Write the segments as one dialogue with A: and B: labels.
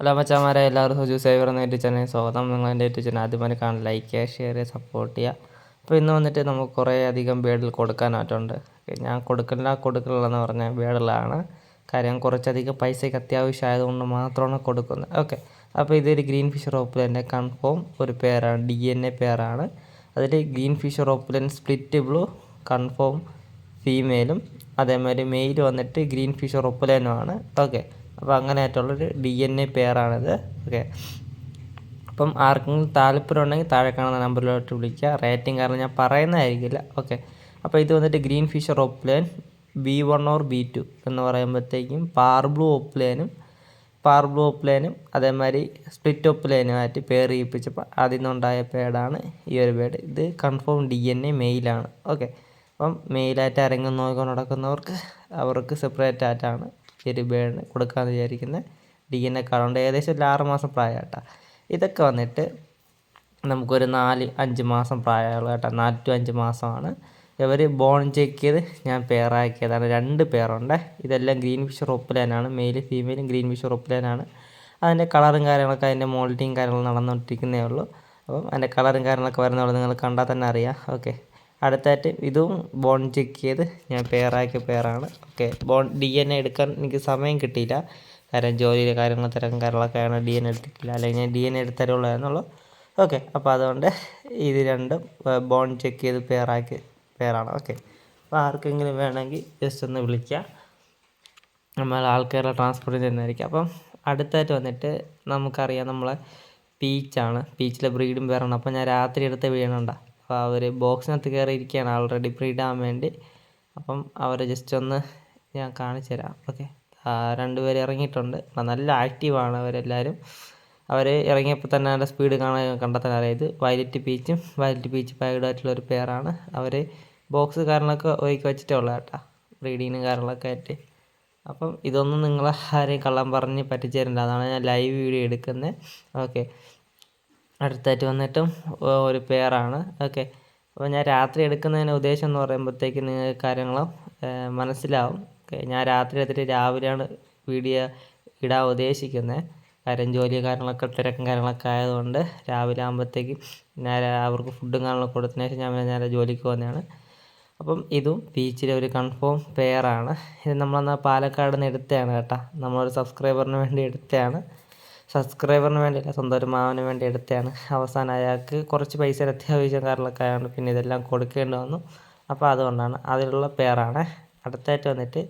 A: Hello മച്ചാമാരെ എല്ലാവർക്കും ഹുജു cyber എന്ന യൂട്യൂബ് ചാനലിൽ സ്വാഗതം. നിങ്ങൾ എന്റെ യൂട്യൂബ് ചാനൽ ആദ്യമായി കാണാൻ ലൈക്ക് ചെയ്യുക ഷെയർ ചെയ്യുക. സപ്പോർട്ട് ചെയ്യുക അപ്പോൾ ഇന്ന് വന്നിട്ട് നമുക്ക് കുറേ അധികം ബേഡിൽ കൊടുക്കാനായിട്ടുണ്ട്. ഞാൻ കൊടുക്കില്ല കൊടുക്കില്ലെന്ന് പറഞ്ഞ ബേഡിലാണ് കാര്യം കുറച്ചധികം പൈസയ്ക്ക് അത്യാവശ്യമായതുകൊണ്ട് മാത്രമാണ് കൊടുക്കുന്നത്. ഓക്കെ അപ്പോൾ ഇതൊരു ഗ്രീൻ ഫിഷർ റോപ്പിലെന്റെ കൺഫോം ഒരു പേരാണ് ഡി എൻ എ പേരാണ്. അതിൽ green Fischer opaline split blue confirm ഫീമെയിലും അതേമാതിരി മെയിൽ വന്നിട്ട് ഗ്രീൻ ഫിഷർ ഒപ്പുലനുമാണ് ഓക്കെ അപ്പോൾ അങ്ങനെ ആയിട്ടുള്ളൊരു ഡി എൻ എ പെയറാണിത് ഓക്കെ അപ്പം ആർക്കെങ്കിലും താല്പര്യം ഉണ്ടെങ്കിൽ താഴെ കാണുന്ന നമ്പറിലോട്ട് വിളിക്കുക. റേറ്റിംഗ് കാരണം ഞാൻ പറയുന്നതായിരിക്കില്ല. ഓക്കെ അപ്പോൾ ഇത് വന്നിട്ട് green Fischer opaline B one or B two എന്ന് പറയുമ്പോഴത്തേക്കും പാർബ്ലൂ ഒപ്ലേനും പാർബ്ലൂ ഒപ്ലേനും അതേമാതിരി സ്പ്ലിറ്റ് ഒപ്ലേനുമായിട്ട് പേർ ചെയ്യിപ്പിച്ചപ്പോൾ അതിൽ നിന്നുണ്ടായ പേഡാണ് ഈ ഒരു പേഡ് ഇത് കൺഫേം ഡി എൻ എ മെയിലാണ് ഓക്കെ അപ്പം മെയിലായിട്ട് ഇറങ്ങി നോക്കി നടക്കുന്നവർക്ക് അവർക്ക് സെപ്പറേറ്റ് ആയിട്ടാണ് ഒരു ബേണിന് കൊടുക്കാമെന്ന് വിചാരിക്കുന്നത് ഡി എൻ എ കാർഡുണ്ട്. ഏകദേശം ഒരു ആറ് മാസം പ്രായമായിട്ടാ ഇതൊക്കെ വന്നിട്ട് നമുക്കൊരു നാല് അഞ്ച് മാസം പ്രായമുള്ള കേട്ടോ. നാല് ടു അഞ്ച് മാസമാണ്. ഇവർ ബോൺ ചെക്ക് ചെയ്ത് ഞാൻ പെയറാക്കിയതാണ് രണ്ട് പേറുണ്ട് ഇതെല്ലാം ഗ്രീൻ ഫിഷ് ഒപ്പിലാനാണ് മെയിൽ ഫീമെയിലും ഗ്രീൻ ഫിഷ് ഒപ്പിലാനാണ് അതിന്റെ കളറും കാര്യങ്ങളൊക്കെ അതിന്റെ മോൾട്ടിങ് കാര്യങ്ങളും നടന്നുകൊണ്ടിരിക്കുന്നേ ഉള്ളൂ. അപ്പം അതിന്റെ കളറും കാര്യങ്ങളൊക്കെ വരുന്നുള്ളൂ നിങ്ങൾ കണ്ടാൽ തന്നെ അറിയാം. ഓക്കെ അടുത്തായിട്ട് ഇതും ബോൺ ചെക്ക് ചെയ്ത് ഞാൻ പെയറാക്കിയ പെയറാണ് ഓക്കെ ബോൺ ഡി എൻ എ എടുക്കാൻ എനിക്ക് സമയം കിട്ടിയില്ല. കാരണം ജോലിയിലെ കാര്യങ്ങൾ തിരക്കും കാര്യങ്ങളൊക്കെ ആണ് ഡി എൻ എ എടുത്തിട്ടില്ല. അല്ലെങ്കിൽ ഞാൻ ഡി എൻ എ എടുത്തരുള്ളൂ ഓക്കെ അപ്പോൾ അതുകൊണ്ട് ഇത് രണ്ടും ബോൺ ചെക്ക് ചെയ്ത് പെയറാക്കി പെയറാണ് ഓക്കെ അപ്പോൾ ആർക്കെങ്കിലും വേണമെങ്കിൽ ജസ്റ്റ് ഒന്ന് വിളിക്കുക നമ്മൾ ആൾക്കാരെ ട്രാൻസ്പോർട്ട് ചെയ്യുന്നതായിരിക്കും അപ്പം അടുത്തായിട്ട് വന്നിട്ട് നമുക്കറിയാം നമ്മളെ പീച്ചാണ് പീച്ചിലെ ബ്രീഡും പേരാണ് അപ്പോൾ ഞാൻ രാത്രി എടുത്ത് വീണണ്ട അപ്പോൾ അവർ ബോക്സിനകത്ത് കയറി ഇരിക്കുകയാണ് ആൾറെഡി ബ്രീഡാൻ വേണ്ടി. അപ്പം അവരെ ജസ്റ്റ് ഒന്ന് ഞാൻ കാണിച്ചു തരാം. ഓക്കെ രണ്ടുപേർ ഇറങ്ങിയിട്ടുണ്ട്. നല്ല ആക്റ്റീവാണ് അവരെല്ലാവരും അവർ ഇറങ്ങിയപ്പോൾ തന്നെ അവരുടെ സ്പീഡ് കാണാൻ കണ്ടെത്താൻ അറിയത് വയലറ്റ് പീച്ചും വയലറ്റ് പീച്ച് പായ്ഡായിട്ടുള്ള ഒരു പേരാണ് അവർ ബോക്സ് കാര്യങ്ങളൊക്കെ ഒരുക്കി വെച്ചിട്ടേ ഉള്ളൂ കേട്ടോ. ബ്രീഡിങ്ങിനും കാര്യങ്ങളൊക്കെ ആയിട്ട്. അപ്പം ഇതൊന്നും നിങ്ങളെ ആരെയും കള്ളം പറഞ്ഞ് പറ്റിച്ചേരണ്ട. അതാണ് ഞാൻ ലൈവ് വീഡിയോ എടുക്കുന്നത് ഓക്കെ അടുത്തായിട്ട് വന്നിട്ടും ഒരു പെയറാണ് ഓക്കെ. അപ്പോൾ ഞാൻ രാത്രി എടുക്കുന്നതിന് ഉദ്ദേശം എന്ന് പറയുമ്പോഴത്തേക്ക് നിങ്ങൾക്ക് കാര്യങ്ങൾ മനസ്സിലാവും. ഓക്കെ. ഞാൻ രാത്രി എടുത്തിട്ട് രാവിലെയാണ് വീഡിയോ ഇടാൻ ഉദ്ദേശിക്കുന്നത് കാര്യം ജോലി കാര്യങ്ങളൊക്കെ തിരക്കും കാര്യങ്ങളൊക്കെ ആയതുകൊണ്ട് രാവിലെ ആകുമ്പോഴത്തേക്കും ഞാൻ അവർക്ക് ഫുഡും കാര്യങ്ങളൊക്കെ കൊടുത്തതിന് ശേഷം ഞാൻ നേരെ ജോലിക്ക് പോകുന്നതാണ്. അപ്പം ഇതും ബീച്ചിലെ ഒരു കൺഫേം പെയറാണ് ഇത് നമ്മളെന്നാൽ പാലക്കാട് നിന്ന് എടുത്തതാണ് കേട്ടോ. നമ്മളൊരു സബ്സ്ക്രൈബറിന് വേണ്ടി എടുത്തതാണ്. സബ്സ്ക്രൈബറിന് വേണ്ടിയല്ല സ്വന്തം ഒരു മാവന് വേണ്ടി എടുത്തതാണ് അവസാനം അയാൾക്ക് കുറച്ച് പൈസ അത്യാവശ്യം കാര്യങ്ങളൊക്കെ ആയതുകൊണ്ട് പിന്നെ ഇതെല്ലാം കൊടുക്കേണ്ടി വന്നു. അപ്പോൾ അതുകൊണ്ടാണ് അതിലുള്ള പേരാണ്. അടുത്തായിട്ട് വന്നിട്ട്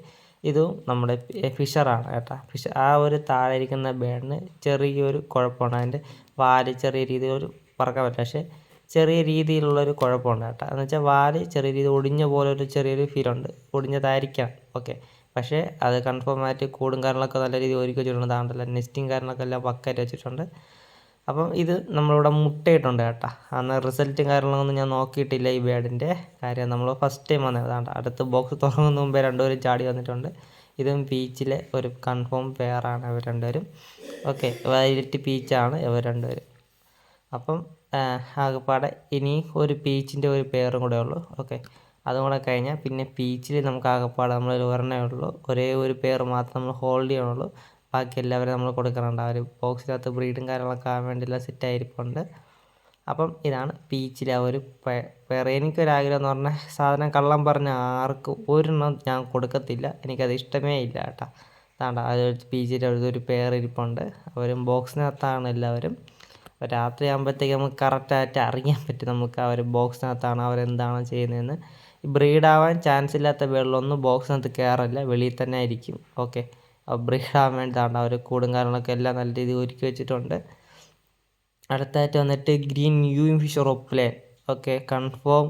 A: ഇതും നമ്മുടെ ഫിഷറാണ് കേട്ടോ. ഫിഷർ ആ ഒരു താഴെ ഇരിക്കുന്ന ബേഡിന് ചെറിയൊരു കുഴപ്പമാണ്. അതിന്റെ വാൽ ചെറിയ രീതിയിൽ ഒരു പറക്കാൻ പറ്റില്ല. പക്ഷേ ചെറിയ രീതിയിലുള്ളൊരു കുഴപ്പമുണ്ട് കേട്ടോ. എന്ന് വെച്ചാൽ വാൽ ചെറിയ രീതിയിൽ ഒടിഞ്ഞ പോലെ ഒരു ചെറിയൊരു ഫീലുണ്ട് ഒടിഞ്ഞതായിരിക്കാം. ഓക്കെ പക്ഷേ അത് കൺഫേം ആയിട്ട് കൂടും കാര്യങ്ങളൊക്കെ നല്ല രീതിയിൽ ഒരുക്കി വെച്ചിട്ടുണ്ട്. താണ്ടല്ല നെസ്റ്റിങ് കാര്യങ്ങളൊക്കെ എല്ലാം പക്കായിട്ട് വെച്ചിട്ടുണ്ട്. അപ്പം ഇത് നമ്മളിവിടെ മുട്ടയിട്ടുണ്ട് കേട്ടോ. അന്ന് റിസൾട്ടും കാര്യങ്ങളൊന്നും ഞാൻ നോക്കിയിട്ടില്ല ഈ ബേഡിന്റെ കാര്യം. നമ്മൾ ഫസ്റ്റ് ടൈം വന്നത്. അതാണ്ട് അടുത്ത് ബോക്സ് തുറങ്ങുന്ന മുമ്പേ രണ്ടുപേരും ചാടി വന്നിട്ടുണ്ട്. ഇതും പീച്ചിലെ ഒരു കൺഫേം പെയറാണ് ഇവർ രണ്ടുപേരും. ഓക്കെ വൈലിറ്റ് പീച്ചാണ് ഇവർ രണ്ടുപേരും. അപ്പം ആകെപ്പാടെ ഇനി ഒരു പീച്ചിന്റെ ഒരു പെയറും കൂടെ ഉള്ളൂ. ഓക്കെ അതും കൂടെ കഴിഞ്ഞാൽ പിന്നെ പീച്ചിൽ നമുക്ക് ആകെപ്പാടെ നമ്മൾ ഒരെണ്ണേ ഉള്ളൂ. ഒരേ ഒരു പെയർ മാത്രം നമ്മൾ ഹോൾഡ് ചെയ്യണുള്ളൂ. ബാക്കി എല്ലാവരും നമ്മൾ കൊടുക്കുന്നുണ്ട് അവർ ബോക്സിനകത്ത് ബ്രീഡും കാര്യങ്ങളൊക്കെ ആകാൻ വേണ്ടിയുള്ള സെറ്റായിരിപ്പുണ്ട് അപ്പം ഇതാണ് പീച്ചിലെ ആ ഒരു വേറെ എനിക്കൊരാഗ്രഹം എന്ന് പറഞ്ഞാൽ സാധനം കള്ളം പറഞ്ഞ ആർക്കും ഒരെണ്ണം ഞാൻ കൊടുക്കത്തില്ല. എനിക്കത് ഇഷ്ടമേ ഇല്ല കേട്ടോ. അതാണ്ട അത് പീച്ചിന്റെ ഒരു പേർ ഇരിപ്പുണ്ട്. അവരും ബോക്സിനകത്താണ് എല്ലാവരും. അപ്പോൾ രാത്രി ആകുമ്പോഴത്തേക്ക് നമുക്ക് കറക്റ്റായിട്ട് അറിയാൻ പറ്റും നമുക്ക് അവർ ബോക്സിനകത്താണ് അവരെന്താണ് ചെയ്യുന്നതെന്ന്. ബ്രീഡാവാൻ ചാൻസ് ഇല്ലാത്ത വെള്ളമൊന്നും ബോക്സിനകത്ത് കയറില്ല വെളിയിൽ തന്നെ ആയിരിക്കും. ഓക്കെ. ബ്രീഡാവാൻ വേണ്ടിയിട്ടാണ് അവർ കൂടും കാര്യങ്ങളൊക്കെ എല്ലാം നല്ല രീതിയിൽ ഒരുക്കി വെച്ചിട്ടുണ്ട്. അടുത്തായിട്ട് വന്നിട്ട് ഗ്രീൻ യൂയിൻ ഫിഷ് ഒപ്ലേൻ ഓക്കെ. കൺഫേം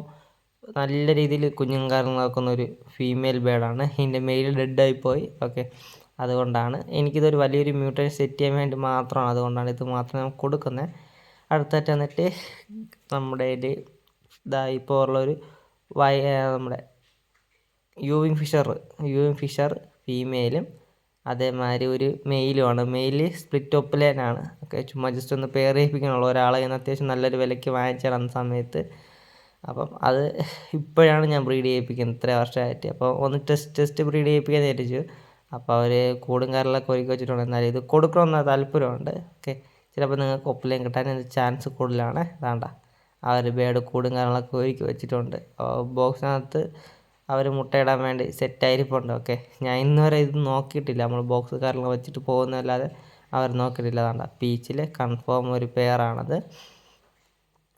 A: നല്ല രീതിയിൽ കുഞ്ഞും കാര്യങ്ങളൊക്കെ ഒരു ഫീമെയിൽ ബേഡാണ്. ഇതിന്റെ മെയിൽ ഡെഡായി പോയി ഓക്കെ. അതുകൊണ്ടാണ്. എനിക്കിതൊരു വലിയൊരു മ്യൂട്ടേഷൻ സെറ്റ് ചെയ്യാൻ വേണ്ടി മാത്രമാണ്. അതുകൊണ്ടാണ് ഇത് മാത്രം നമുക്ക് കൊടുക്കുന്നത്. അടുത്തായിട്ട് വന്നിട്ട് നമ്മുടെ ഇതിൽ ഇതാ ഇപ്പോൾ ഉള്ളൊരു വയ നമ്മുടെ യൂവിങ് ഫിഷർ യൂവിങ് ഫിഷർ ഫീമെയിലും അതേമാതിരി ഒരു മെയിലുമാണ് മെയിൽ സ്പ്ലിറ്റ് ഒപ്പിലേനാണ് ഓക്കെ ചുമ്മാ ജസ്റ്റ് ഒന്ന് പെയർ ഒരാളെ ഞാൻ അത്യാവശ്യം നല്ലൊരു വിലയ്ക്ക് വാങ്ങിച്ചാൽ അന്ന സമയത്ത്. അപ്പം അത് ഇപ്പോഴാണ് ഞാൻ ബ്രീഡ് ചെയ്യിപ്പിക്കുന്നത്. ഇത്ര വർഷമായിട്ട്. അപ്പോൾ ഒന്ന് ടെസ്റ്റ് ടെസ്റ്റ് ബ്രീഡ് ചെയ്യിപ്പിക്കാൻ വിചാരിച്ചു. അപ്പോൾ അവർ കൂടും കാറിലൊക്കെ ഒരുക്കി വെച്ചിട്ടുണ്ട്. എന്നാലും ഇത് കൊടുക്കണമെന്ന താല്പര്യമുണ്ട്. ഓക്കെ ചിലപ്പോൾ നിങ്ങൾക്ക് ഒപ്പിലേയും കിട്ടാൻ ചാൻസ് കൂടുതലാണ്. വേണ്ട ഒരു ബേഡ് കൂടും കാര്യങ്ങളൊക്കെ ഒരുക്കി വെച്ചിട്ടുണ്ട്. ബോക്സിനകത്ത് അവർ മുട്ടയിടാൻ വേണ്ടി സെറ്റായിരിപ്പുണ്ട് ഓക്കെ ഞാൻ ഇന്ന് വരെ ഇത് നോക്കിയിട്ടില്ല. നമ്മൾ ബോക്സ് കാര്യങ്ങൾ വെച്ചിട്ട് പോകുന്നതല്ലാതെ അവർ നോക്കിയിട്ടില്ല. അതാണ് പീച്ചിൽ കൺഫേം ഒരു പെയറാണത്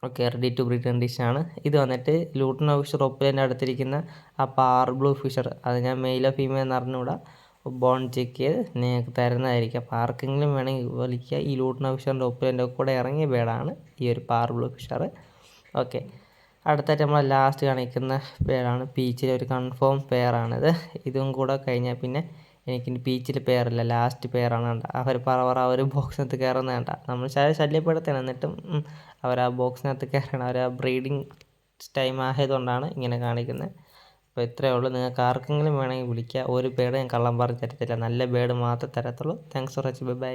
A: ഓക്കെ റെഡി ടു ബ്രീഡ് കണ്ടീഷനാണ് ഇത് വന്നിട്ട് ലൂട്ടൺ ഫിഷർ ഒപ്പിലേന്റെ അടുത്തിരിക്കുന്ന ആ പാർ ബ്ലൂ ഫിഷർ അത് ഞാൻ മെയിലോ ഫീമെയിൽ എന്ന് അറിഞ്ഞുകൂടാ. ബോൺ ചെക്ക് ചെയ്ത് നിങ്ങൾക്ക് തരുന്നതായിരിക്കും. അപ്പോൾ ആർക്കെങ്കിലും വേണമെങ്കിൽ വിളിക്കുക. ഈ ലൂട്ടൺ ഫിഷറിന്റെ ഒപ്പിലേന്റെ കൂടെ ഇറങ്ങിയ ബേഡാണ് ഈ ഒരു പാർ ബ്ലൂ ഫിഷർ ഓക്കെ. അടുത്തായിട്ട് നമ്മൾ ലാസ്റ്റ് കാണിക്കുന്ന പേരാണ്. പീച്ചിലെ ഒരു കൺഫേം പെയറാണിത് ഇതും കൂടെ കഴിഞ്ഞാൽ പിന്നെ എനിക്ക് പീച്ചിൽ പെയറില്ല ലാസ്റ്റ് പെയറാണ് വേണ്ട അവർ പറ അവർ ബോക്സിനകത്ത് കയറുന്ന വേണ്ട നമ്മൾ ശല്യപ്പെടുത്തണം. എന്നിട്ടും അവർ ആ ബോക്സിനകത്ത് കയറണം അവർ ആ ബ്രീഡിങ് ടൈം ആയതുകൊണ്ടാണ് ഇങ്ങനെ കാണിക്കുന്നത് അപ്പോൾ ഇത്രയേ ഉള്ളൂ. നിങ്ങൾക്ക് ആർക്കെങ്കിലും വേണമെങ്കിൽ വിളിക്കുക ഒരു ബേഡ് ഞാൻ കള്ളം പറഞ്ഞ് തരത്തില്ല. നല്ല ബേഡ് മാത്രമേ തരത്തുള്ളൂ. Thanks for watching bye bye